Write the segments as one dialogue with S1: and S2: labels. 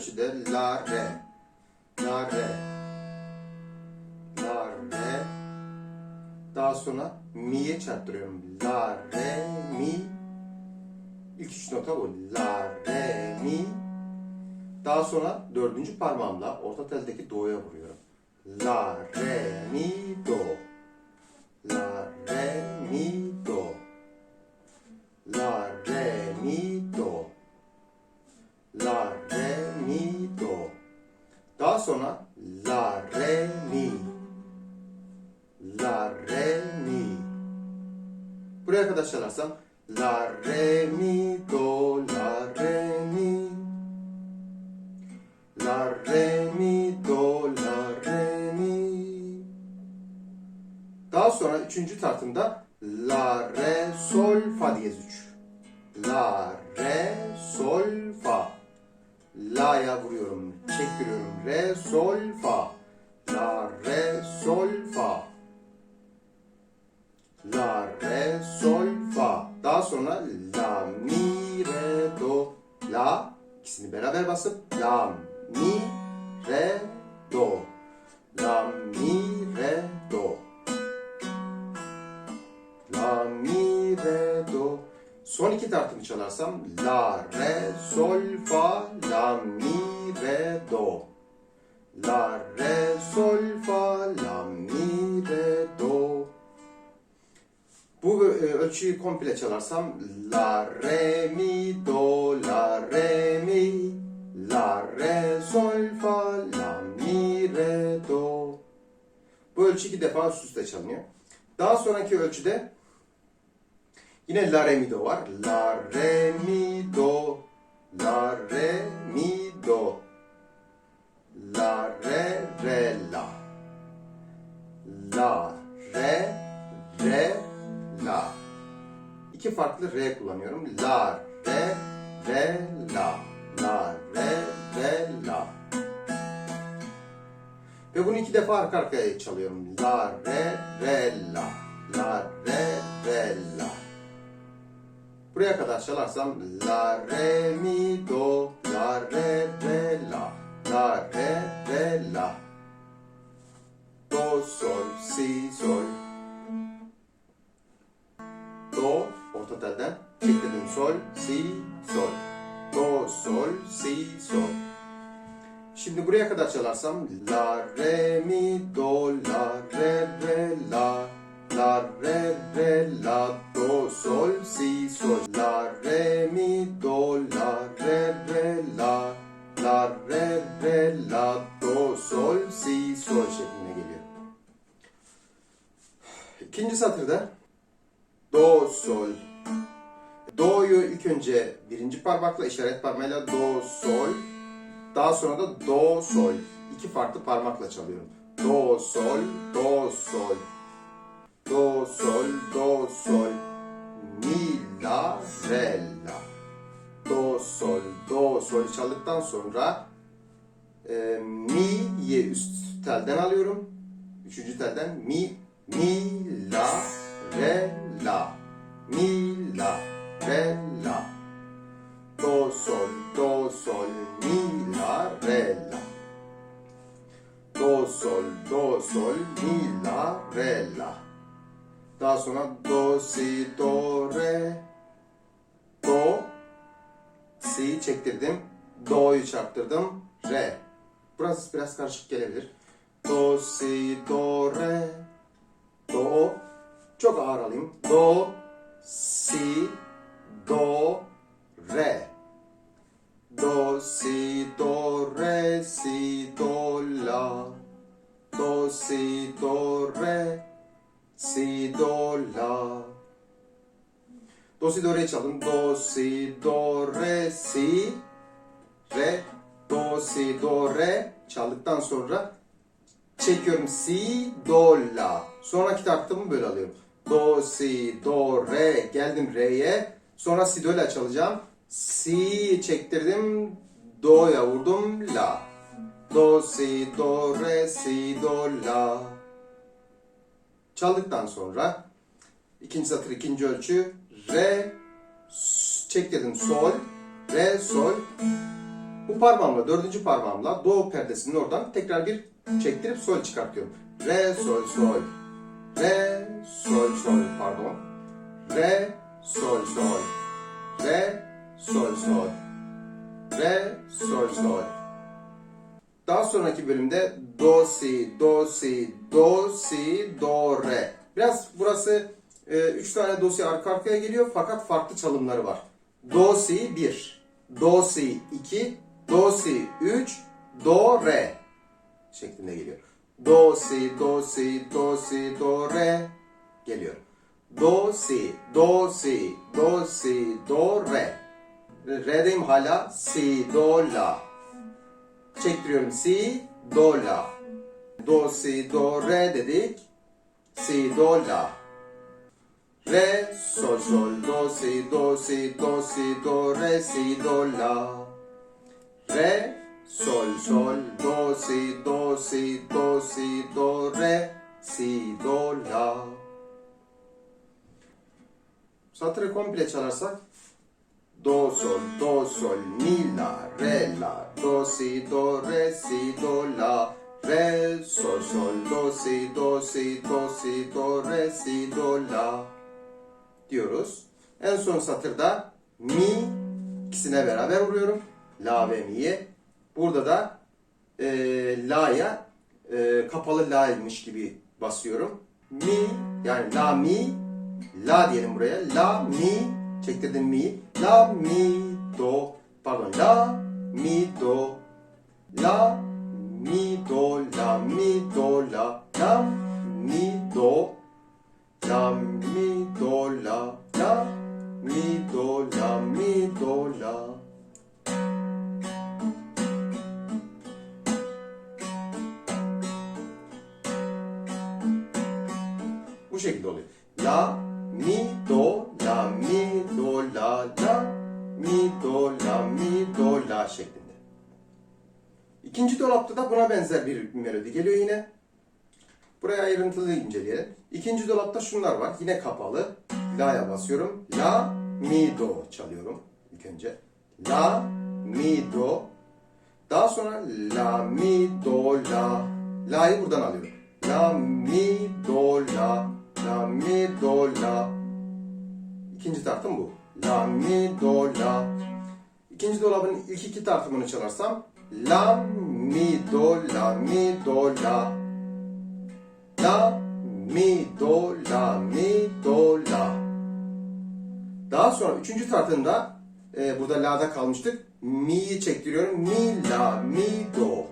S1: ölçüde la re. La re. La re. Daha sonra mi'ye çarptırıyorum. La re mi. İlk üç nota bu. La re mi. Daha sonra dördüncü parmağımla orta teldeki do'ya vuruyorum. La re mi do. La re mi Daha sonra la re mi. La re mi. Buraya kadar çalarsam la re mi do la re mi. La re mi do la re mi. Daha sonra üçüncü tartımda la re sol fa diyez üç. La re sol fa. La'ya vuruyorum, çektiriyorum. Re sol fa. La re sol fa. La re sol fa. Daha sonra la mi re do la ikisini beraber basıp la mi re do. La mi re do. La mi re do. Son iki tartımı çalarsam la re sol fa la mi re do. La re sol fa la mi re do. Bu e, ölçüyü komple çalarsam la re mi do la re mi la re sol fa la mi re do. Bu ölçü iki defa üst üste çalınıyor. Daha sonraki ölçüde yine la re mi do var. La re mi do la re mi do la re re la la re re la. İki farklı re kullanıyorum. La, re, re, la. La, re, re, la. Ve bunu iki defa arka arkaya çalıyorum. La, re, re, la. La, re, re, la. Buraya kadar çalarsam la, re, mi, do, la, re, re, la. La, re, re, la. Do, sol, si, sol. Do, orta telden. Çektirdim sol, si, sol. Do, sol, si, sol. Şimdi buraya kadar çalarsam la, re, mi, do, la, re, re, la. La, re, re, la, do, sol, si, sol. La, re, mi, do, la, re, re, la. La, re, re, la, do, sol, si, sol şeklinde geliyor. İkinci satırda Do, sol. Do'yu ilk önce birinci parmakla işaret parmağıyla do, sol. Daha sonra da do, sol. İki farklı parmakla çalıyorum. Do, sol, do, sol. Do, sol, do, sol. Mi, la, re, la. Do, sol, do, sol çaldıktan sonra e, mi'yi üst telden alıyorum. Üçüncü telden mi, mi, la, re, la. Mi, la, re, la. Do, sol, do, sol, mi, la, re, la. Do, sol, do, sol, mi, la, re, la. Sonra do, si, do, re, do, si çektirdim, do'yu çarptırdım, re. Burası biraz karışık gelebilir. Do, si, do, re, do, çok ağır alayım. Do, si, do, re. Do, si, do, re, si, do, la. Do, si, do, re, si, do, la. Do, si, do, re çalın. Do, si, do, re, si, re. Do, si, do, re çaldıktan sonra çekiyorum si, do, la. Sonraki taktımı böyle alıyorum. Do, si, do, re. Geldim re'ye. Sonra si, do, la çalacağım. Si çektirdim. Do'ya vurdum. La. Do, si, do, re, si, do, la. Çaldıktan sonra ikinci satır ikinci ölçü. Re, s- çektirdim sol. Re, sol. Bu parmağımla, dördüncü parmağımla do perdesinin oradan tekrar bir çektirip sol çıkartıyorum. Re, sol, sol. Re, sol, sol pardon. Re, sol, sol. Re, sol, sol. Re, sol, sol. Daha sonraki bölümde do, si, do, si, do, si, do, re. Biraz burası e, üç tane do, si arka arkaya geliyor fakat farklı çalımları var. Do, si 1, do, si 2, do, si 3, do, re şeklinde geliyor. Do, si, do, si, do, si, do, re geliyor. Do, si, do, si, do, si, do, re. Re'deyim hala. Si, do, la. Çektiriyorum. Si, do, la. Do, si, do, re dedik. Si, do, la. Re, sol, sol, do, si, do, si, do, si, do, re, si, do, la. Re, sol, sol, do, si, do, si, do, si, do, re, si, do, la. Satırı komple çalarsak Do, sol, do, sol, mi, la, re, la, do, si, do, re, si, do, la, re, sol, sol, do, si, do, si, do, si, do, re, si, do, la diyoruz. En son satırda mi ikisine beraber vuruyorum. La ve mi'ye. Burada da e, la'ya e, kapalı la'ymış gibi basıyorum. Mi yani la mi la diyelim buraya. La mi çektirdim mi. La mi do pardon la mi do la mi do la mi do la la mi do La mi do la la mi do la mi do la Bu şekilde oluyor. La mi do la mi do la la mi do la mi şeklinde. İkinci dolapta da buna benzer bir melodi geliyor yine. Buraya ayrıntılı inceleyelim. İkinci dolapta şunlar var. Yine kapalı. La'ya basıyorum. La, mi, do çalıyorum ilk önce. La, mi, do. Daha sonra la, mi, do, la. La'yı buradan alıyorum. La, mi, do, la. La, mi, do, la. İkinci tartım bu. La, mi, do, la. İkinci dolabın ilk iki tartımını çalarsam La, mi, do, la, mi, do, la. La, mi, do, la, mi, do, la. Daha sonra üçüncü tartımda e, burada la'da kalmıştık. Mi'yi çektiriyorum. Mi, la, mi, do.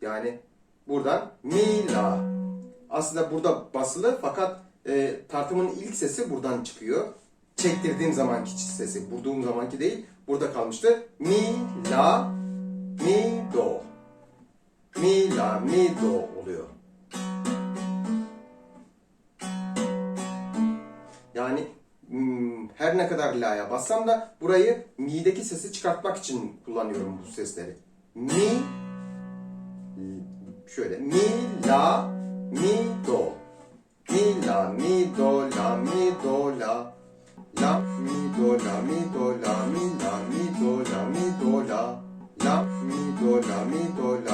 S1: Yani buradan mi, la. Aslında burada basılı fakat e, tartımın ilk sesi buradan çıkıyor. Çektirdiğim zamanki sesi, vurduğum zamanki değil. Burada kalmıştı. Mi, la, mi, do. Mi, la, mi, do oluyor. Yani hmm, her ne kadar la'ya bassam da burayı mi'deki sesi çıkartmak için kullanıyorum bu sesleri. Mi şöyle mi la mi do. La mi do la mi do la mi la mi do la mi do la. La mi do la mi do la.